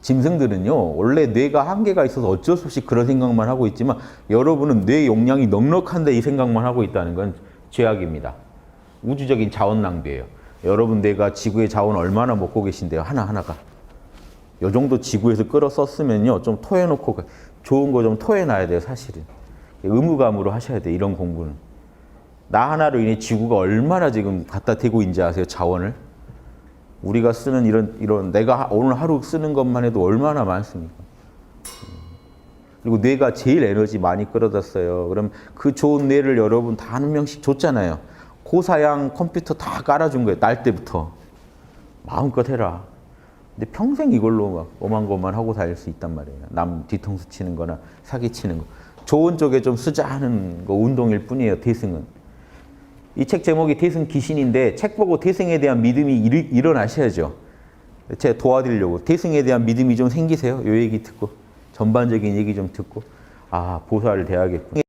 짐승들은요 원래 뇌가 한계가 있어서 어쩔 수 없이 그런 생각만 하고 있지만 여러분은 뇌 용량이 넉넉한데 이 생각만 하고 있다는 건 죄악입니다. 우주적인 자원 낭비예요. 여러분 뇌가 지구의 자원 얼마나 먹고 계신데요 하나 하나가. 요 정도 지구에서 끌어 썼으면요 좀 토해놓고 가- 좋은 거 좀 토해놔야 돼요 사실은. 의무감으로 하셔야 돼 이런 공부는. 나 하나로 인해 지구가 얼마나 지금 갖다 대고 있는지 아세요 자원을? 우리가 쓰는 이런 이런 내가 하- 오늘 하루 쓰는 것만 해도 얼마나 많습니까? 그리고 뇌가 제일 에너지 많이 끌어다 써요. 그럼 그 좋은 뇌를 여러분 다 한 명씩 줬잖아요. 고사양 컴퓨터 다 깔아준 거예요. 날 때부터 마음껏 해라. 근데 평생 이걸로 막 오만고만 하고 다닐 수 있단 말이에요. 남 뒤통수 치는 거나 사기 치는 거. 좋은 쪽에 좀 쓰자 하는 거 운동일 뿐이에요. 대승은. 이 책 제목이 대승 귀신인데 책 보고 대승에 대한 믿음이 일, 일어나셔야죠. 제가 도와드리려고 대승에 대한 믿음이 좀 생기세요. 요 얘기 듣고 전반적인 얘기 좀 듣고 아 보살을 대야겠고